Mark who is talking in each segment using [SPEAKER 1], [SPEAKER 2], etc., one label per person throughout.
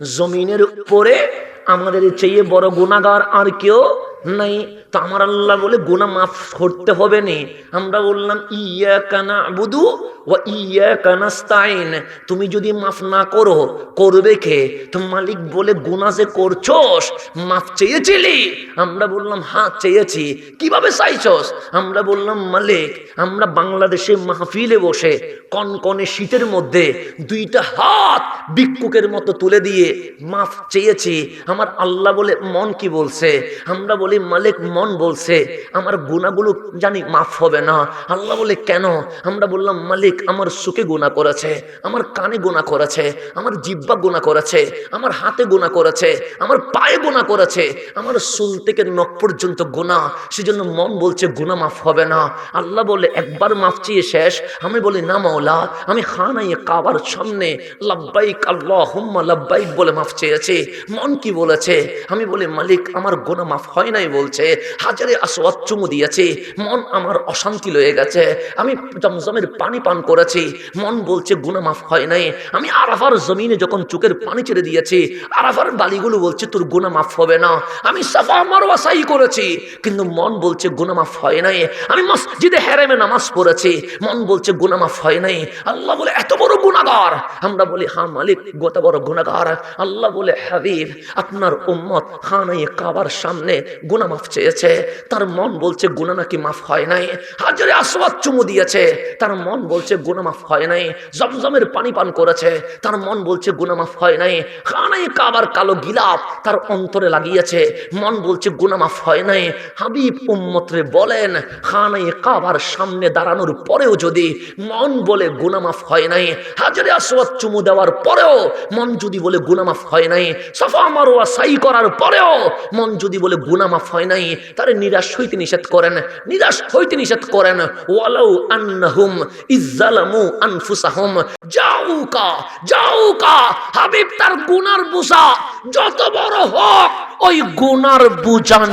[SPEAKER 1] জমিনের উপরে আমাদের চেয়ে বড় গুণাগার আর কেউ নাই। তো আমার আল্লাহ বলে গুণা মাফ করতে হবে নি। আমরা বললাম ইয়া কানা বুধু ও ইয়া কানাস্তাইন তুমি যদি মাফ না করো, করবে কে? তো মালিক বলে, গুনাহ যে করছোস, মাফ চেয়েছিলি? আমরা বললাম হ্যাঁ চেয়েছি। কীভাবে চাইছস? আমরা বললাম, মালিক, আমরা বাংলাদেশে মাহফিলে বসে কনকনে শীতের মধ্যে দুইটা হাত বিক্ষুকের মতো তুলে দিয়ে মাফ চেয়েছি। আমার আল্লাহ বলে, মন কি বলছে? আমরা বলি, মালিক, মন বলছে। আমার গুণাগুলো জানি মাফ হবে না। আল্লাহ বলে, কেন? আমরা বললাম, মালিক আমার সুখে গুণা করেছে, আমার কানে গুণা করেছে, আমার জিব্বা গুণা করেছে, আমার হাতে গুণা করেছে, আমার পায়ে গুণা করেছে, আমার চুল থেকে নখ পর্যন্ত গুণা সেজন্য মন বলছে গুণা মাফ হবে না। আল্লাহ বলে, একবার মাফ চেয়ে শেষ। আমি বলি, না মাওলা, আমি খানাই কাবার সামনে লাব্বাইক আল্লাহ হুম্মা লাব্বাইক বলে মাফ চেয়েছি। মন কি বলেছে? আমি বলি, মালিক, আমার গোনা মাফ হয় নাই, বলছে। হাজারে আসওয়াত চুমু দিয়েছে, মন আমার অশান্তি লয়ে গেছে। আমি জমজমের পানি পান করেছি। মন বলছে, গুনা মাফ হয় নাই। আমি আরাফার জমিনে যখন চোখের পানি ছেড়ে দিয়েছি, আরাফার বালিগুলো বলছে, তোর গুনা মাফ হবে না। আমি সাফা মারওয়া সাই করেছি, কিন্তু মন বলছে, গুনা মাফ হয় নাই। আমি মসজিদে হেরেমে নামাজ পড়েছি, মন বলছে, গুনা মাফ হয় নাই। আল্লাহ বলে, এত বড় গুণাগার আমরা বলি, হা মালিক গত বড় গুণাগার আল্লাহ বলে, হাবিব, আপনার উম্মত খানাই কাবার সামনে গুনা মাফ চেয়েছে। তার মন বলছে, গুনা নাকি মাফ হয় নাই? হাজারে আসওয়াত চুমু দিয়েছে। তার মন বলছে গুনা মাফ হয় নাই। জমজমের পানি পান করেছে, তার মন বলছে গুনা মাফ হয় নাই। খানাই কাবার কালো গিলাপ তার অন্তরে লাগিয়েছে, মন বলছে গুনা মাফ হয় নাই। হাবিব উম্মতরে বলেন, খানাই কাবার সামনে দাঁড়ানোর পরেও যদি মন বলে গুনা মাফ হয় নাই, হাজারে আসওয়াত চুমু দেওয়ার পরেও মন যদি বলে গুনা মাফ হয় নাই, সাফা মারোয়া সাই করার পরেও মন যদি বলে গুনা মাফ হয় নাই, তারে নিরাশ হইতে নিষেধ করেন, নিরাশ হইতে নিষেধ করেন, ওয়ালাউ আন্নাহুম যাউকা হাবিব তার গুনার যত বড় হোক, ওই গুনার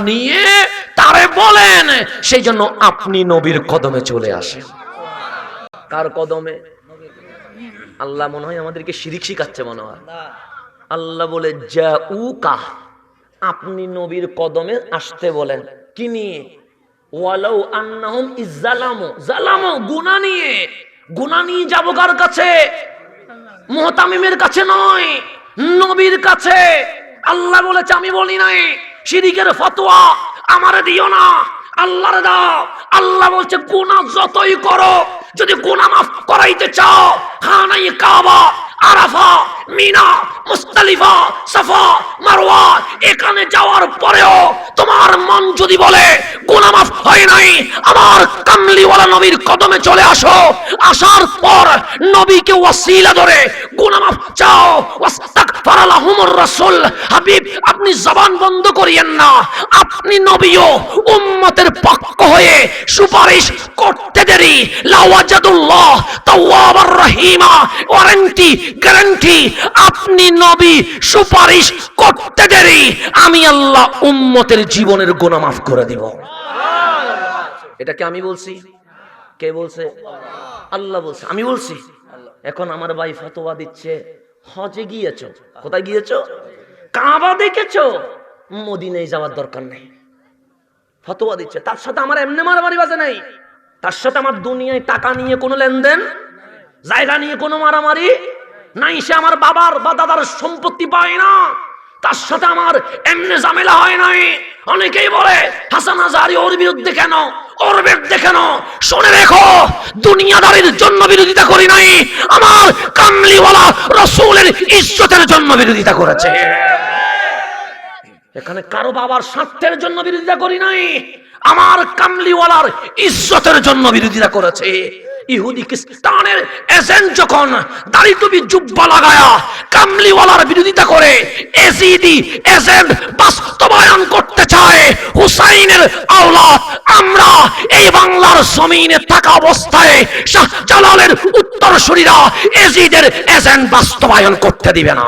[SPEAKER 1] নিয়ে তারে বলেন সেই জন্য আপনি নবীর কদমে চলে আসেন। কার কদমে? আল্লাহ মনে হয় আমাদেরকে শিরিক শিখাচ্ছে মনে হয়। আল্লাহ বলে যা উকা আপনি নবীর কদমে আসতে বলেন। কি নিয়ে? ওয়ালাউ আন্নাহুম ইজ্জালামু জালামু, গুনাহ নিয়ে। গুনাহ নিয়ে যাব কার কাছে? মোহতামিমের কাছে নয়, নবীর কাছে। আল্লাহ বলেছে, আমি বলি নাই শিরিকের ফতোয়া আমারে দিও না, আল্লাহর দাও। আল্লাহ বলছে, গুনাহ যতই করো, যদি গুনাহ মাফ করাইতে চাও খানাই কাবা, আরাফা, মিনা মুস্তালিফা, সাফা, মারওয়া, এখানে যাওয়ার পরেও তোমার মন যদি বলে গুনাহ মাফ হয় নাই, আমার কামলিওয়ালা নবীর কদমে চলে আসো। আসার পর নবীকে ওয়াসিলা ধরে গুনাহ মাফ চাও ওয়াস্তাগফার লাহুমুর রাসূল। হাবিব, আপনি জবান বন্ধ করিয়েন না। আপনি নবীও উম্মতের পক্ষ হয়ে সুপারিশ করতে দেরি। লাওয়াজাদুল্লাহ তাওয়াবার রহিমা, ওয়ারেন্টি, গ্যারান্টি, আপনি নবী সুপারিশ করতে দেরি। আমি আল্লাহ উম্মতের জীবনের গুনাহ মাফ করে দিব। এটা কি আমি বলছি? কে বলছে? আল্লাহ বলছে। আমি বলছি, এখন আমার ভাই ফতোয়া দিচ্ছে। হজে গিয়েছো? কোথায় গিয়েছো? কাবা দেখেছ? মদিনায় যাওয়ার দরকার নেই। ফতোয়া দিচ্ছে। তার সাথে আমার এমনি মারামারি বাজে নাই। তার সাথে আমার দুনিয়ায় টাকা নিয়ে কোনো লেনদেন, জায়গা নিয়ে কোনো মারামারি নাই। সে আমার বাবার বা দাদার সম্পত্তি পায় না। তার সাথে আমার এমনি ঝামেলা হয় নাই। অনেকেই বলে, হাসান হাজারি ওর বিরুদ্ধে কেন? ওর বিরুদ্ধে কেন? শুনে রেখো, দুনিয়াদারির জন্য বিরোধিতা করি নাই। আমার কামলিওয়ালা রসুলের ইজ্জতের জন্য বিরোধিতা করেছে। এখানে কারও বাবার স্বার্থের জন্য বিরোধিতা করি নাই, আমার কামলিওয়ালার ইজ্জতের জন্য বিরোধিতা করেছে। ইহুদি খ্রিস্টানের এজেন্ট যখন দাড়ি টুপি জুব্বা লাগায়া কামলিওয়ালার বিরোধিতা করে এজেন্ট বাস্তবায়ন করতে চায়, হুসাইনের আওলাদ, আমরা এই বাংলার জমিনে থাকা অবস্থায় শাহ জালালের উত্তরসূরিরা এজিদের এজেন্ট বাস্তবায়ন করতে দিবে না।